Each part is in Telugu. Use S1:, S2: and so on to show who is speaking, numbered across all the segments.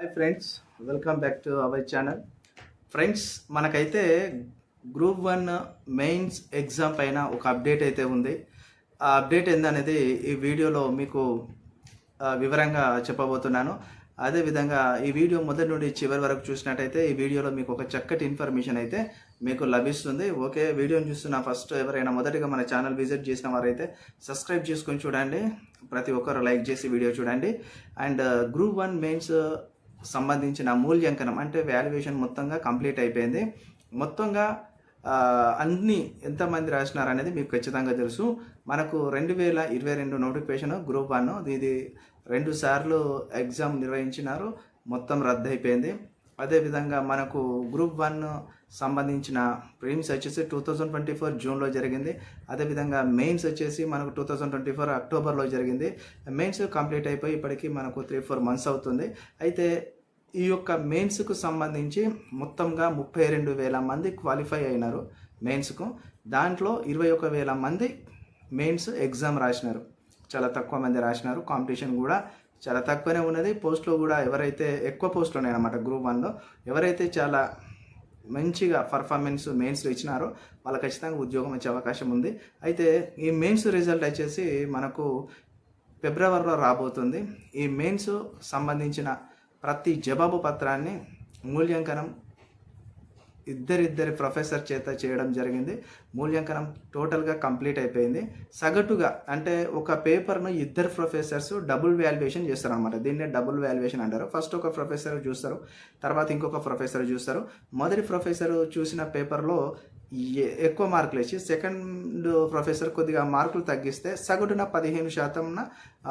S1: Hi friends welcome back to our channel friends మనకైతే గ్రూప్ వన్ మెయిన్స్ ఎగ్జామ్ పైన ఒక అప్డేట్ అయితే ఉంది. ఆ అప్డేట్ ఏందనేది ఈ వీడియోలో మీకు వివరంగా చెప్పబోతున్నాను. అదేవిధంగా ఈ వీడియో మొదటి నుండి చివరి వరకు చూసినట్టయితే ఈ వీడియోలో మీకు ఒక చక్కటి ఇన్ఫర్మేషన్ అయితే మీకు లభిస్తుంది. ఓకే వీడియోని చూస్తున్న ఫస్ట్ ఎవరైనా మొదటిగా మన ఛానల్ విజిట్ చేసిన వారైతే సబ్స్క్రైబ్ చేసుకొని చూడండి. ప్రతి ఒక్కరు లైక్ చేసి వీడియో చూడండి. అండ్ గ్రూప్ వన్ మెయిన్స్ సంబంధించిన మూల్యాంకనం అంటే వాల్యుయేషన్ మొత్తంగా కంప్లీట్ అయిపోయింది. మొత్తంగా అన్ని ఎంతమంది రాసినారు అనేది మీకు ఖచ్చితంగా తెలుసు. మనకు రెండు వేల ఇరవై రెండు నోటిఫికేషన్ గ్రూప్ వన్ ఇది రెండు సార్లు ఎగ్జామ్ నిర్వహించినారు. మొత్తం రద్దు అయిపోయింది అదేవిధంగా మనకు గ్రూప్ వన్ సంబంధించిన ప్రీమ్స్ వచ్చేసి టూ థౌజండ్ ట్వంటీ ఫోర్ జూన్లో జరిగింది. అదేవిధంగా మెయిన్స్ వచ్చేసి మనకు టూ థౌజండ్ ట్వంటీ ఫోర్ అక్టోబర్లో జరిగింది. మెయిన్స్ కంప్లీట్ అయిపోయి ఇప్పటికీ మనకు త్రీ ఫోర్ మంత్స్ అవుతుంది. అయితే ఈ యొక్క మెయిన్స్కు సంబంధించి మొత్తంగా ముప్పై రెండు వేల మంది క్వాలిఫై అయినారు మెయిన్స్కు. దాంట్లో ఇరవై ఒక వేల మంది మెయిన్స్ ఎగ్జామ్ రాసినారు. చాలా తక్కువ మంది రాసినారు. కాంపిటీషన్ కూడా చాలా తక్కువనే ఉన్నది. పోస్ట్లో కూడా ఎవరైతే ఎక్కువ పోస్ట్లు ఉన్నాయన్నమాట గ్రూప్ వన్లో ఎవరైతే చాలా మంచిగా పర్ఫార్మెన్స్ మెయిన్స్లో ఇచ్చినారో వాళ్ళు ఖచ్చితంగా ఉద్యోగం వచ్చే అవకాశం ఉంది. అయితే ఈ మెయిన్స్ రిజల్ట్ వచ్చేసి మనకు ఫిబ్రవరిలో రాబోతుంది. ఈ మెయిన్స్ సంబంధించిన ప్రతి జవాబు పత్రాన్ని మూల్యాంకనం ఇద్దరిద్దరి ప్రొఫెసర్ చేత చేయడం జరిగింది. మూల్యాంకనం టోటల్గా కంప్లీట్ అయిపోయింది. సగటుగా అంటే ఒక పేపర్ను ఇద్దరు ప్రొఫెసర్స్ డబుల్ వాల్యుయేషన్ చేస్తారు అనమాట దీన్నే డబుల్ వాల్యుయేషన్ అంటారు. ఫస్ట్ ఒక ప్రొఫెసర్ చూస్తారు తర్వాత ఇంకొక ప్రొఫెసర్ చూస్తారు. మొదటి ప్రొఫెసర్ చూసిన పేపర్లో ఎ- ఎక్కువ మార్కులు ఇచ్చి సెకండ్ ప్రొఫెసర్ కొద్దిగా మార్కులు తగ్గిస్తే సగటున పదిహేను శాతంన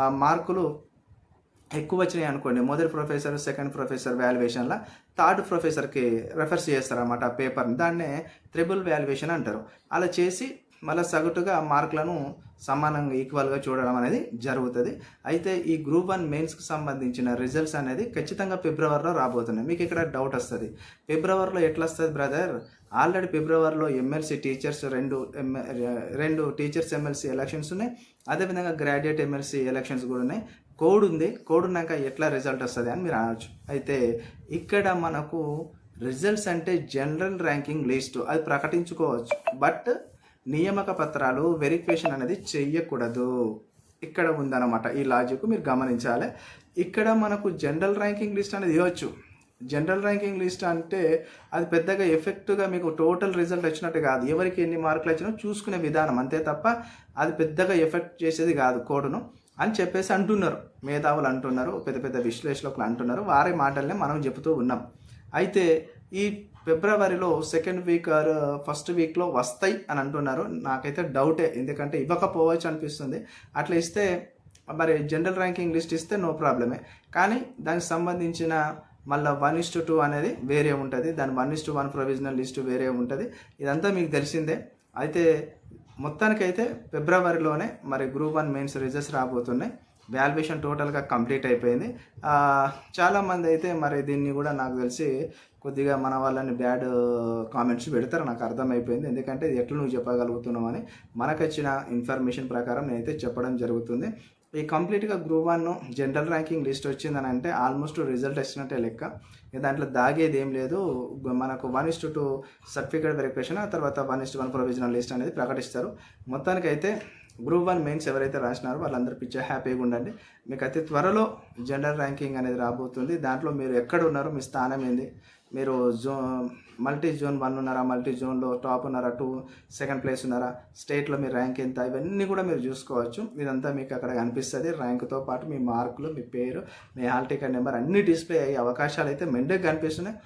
S1: మార్కులు ఎక్కువ వచ్చినాయి అనుకోండి మొదటి ప్రొఫెసర్ సెకండ్ ప్రొఫెసర్ వాల్యుయేషన్లో థర్డ్ ప్రొఫెసర్కి రెఫర్స్ చేస్తారన్నమాట ఆ పేపర్ని. దాన్నే త్రిబుల్ వాల్యుయేషన్ అంటారు. అలా చేసి మళ్ళీ సగటుగా మార్కులను సమానంగా ఈక్వల్గా చూడడం అనేది జరుగుతుంది. అయితే ఈ గ్రూప్ వన్ మెయిన్స్కి సంబంధించిన రిజల్ట్స్ అనేది ఖచ్చితంగా ఫిబ్రవరిలో రాబోతున్నాయి. మీకు ఇక్కడ డౌట్ వస్తుంది. ఫిబ్రవరిలో ఎట్లా వస్తుంది బ్రదర్? ఆల్రెడీ ఫిబ్రవరిలో ఎమ్మెల్సీ టీచర్స్ రెండు ఎమ్మె రెండు టీచర్స్ ఎమ్మెల్సీ ఎలక్షన్స్ ఉన్నాయి. అదేవిధంగా గ్రాడ్యుయేట్ ఎమ్మెల్సీ ఎలక్షన్స్ కూడా ఉన్నాయి. కోడ్ ఉంది కోడ్ ఉన్నాక ఎట్లా రిజల్ట్ వస్తుంది అని మీరు అనవచ్చు అయితే ఇక్కడ మనకు రిజల్ట్స్ అంటే జనరల్ ర్యాంకింగ్ లిస్ట్ అది ప్రకటించుకోవచ్చు. బట్ నియామక పత్రాలు వెరిఫికేషన్ అనేది చెయ్యకూడదు. ఇక్కడ ఉందన్నమాట. ఈ లాజిక్ మీరు గమనించాలి. ఇక్కడ మనకు జనరల్ ర్యాంకింగ్ లిస్ట్ అనేది ఇవ్వచ్చు. జనరల్ ర్యాంకింగ్ లిస్ట్ అంటే అది పెద్దగా ఎఫెక్ట్గా మీకు టోటల్ రిజల్ట్ వచ్చినట్టు కాదు. ఎవరికి ఎన్ని మార్కులు వచ్చినా చూసుకునే విధానం అంతే తప్ప అది పెద్దగా ఎఫెక్ట్ చేసేది కాదు కోడ్ను. అని చెప్పేసి అంటున్నారు. మేధావులు అంటున్నారు పెద్ద పెద్ద విశ్లేషకులు అంటున్నారు. వారి మాటలనే మనం చెబుతూ ఉన్నాం. అయితే ఈ ఫిబ్రవరిలో సెకండ్ వీక్ ఆర్ ఫస్ట్ వీక్లో వస్తాయి అని అంటున్నారు. నాకైతే డౌటే ఎందుకంటే ఇవ్వకపోవచ్చు అనిపిస్తుంది. అట్లా ఇస్తే మరి జనరల్ ర్యాంకింగ్ లిస్ట్ ఇస్తే నో ప్రాబ్లమే. కానీ దానికి సంబంధించిన మళ్ళీ వన్ ఇస్ టూ అనేది వేరే ఉంటుంది. దాని one is to one provisional list వేరే ఉంటుంది. ఇదంతా మీకు తెలిసిందే. అయితే మొత్తానికైతే ఫిబ్రవరిలోనే మరి గ్రూప్ వన్ మెయిన్స్ రిజల్ట్స్ రాబోతున్నాయి. వాల్యుయేషన్ టోటల్గా కంప్లీట్ అయిపోయింది. చాలామంది అయితే మరి దీన్ని కూడా నాకు తెలిసి కొద్దిగా మన వాళ్ళని బ్యాడ్ కామెంట్స్ పెడతారు. నాకు అర్థమైపోయింది. ఎందుకంటే ఇది ఎట్లా నువ్వు చెప్పగలుగుతున్నావు అని మనకు వచ్చిన ఇన్ఫర్మేషన్ ప్రకారం నేనైతే చెప్పడం జరుగుతుంది. ఈ కంప్లీట్గా group one general ranking list వచ్చిందని అంటే ఆల్మోస్ట్ రిజల్ట్ వచ్చినట్టే లెక్క. దాంట్లో దాగేది ఏం లేదు. మనకు one is two certificate verification ఆ తర్వాత one is one provisional list అనేది ప్రకటిస్తారు. మొత్తానికైతే గ్రూప్ వన్ మెయిన్స్ ఎవరైతే రాసినారో వాళ్ళందరూ పిచ్చర్ హ్యాపీగా ఉండండి. మీకు అతి త్వరలో జనరల్ ర్యాంకింగ్ అనేది రాబోతుంది. దాంట్లో మీరు ఎక్కడ ఉన్నారో మీ స్థానం ఏంది? మీరు జో మల్టీ జోన్ వన్ ఉన్నారా మల్టీ జోన్లో టాప్ ఉన్నారా టూ సెకండ్ ప్లేస్ ఉన్నారా స్టేట్లో మీ ర్యాంక్ ఎంత ఇవన్నీ కూడా మీరు చూసుకోవచ్చు. ఇదంతా మీకు అక్కడ కనిపిస్తుంది. ర్యాంక్తో పాటు మీ మార్కులు మీ పేరు మీ హాల్ టికెట్ నెంబర్ అన్ని డిస్ప్లే అయ్యే అవకాశాలు అయితే మెండుగా కనిపిస్తున్నాయి.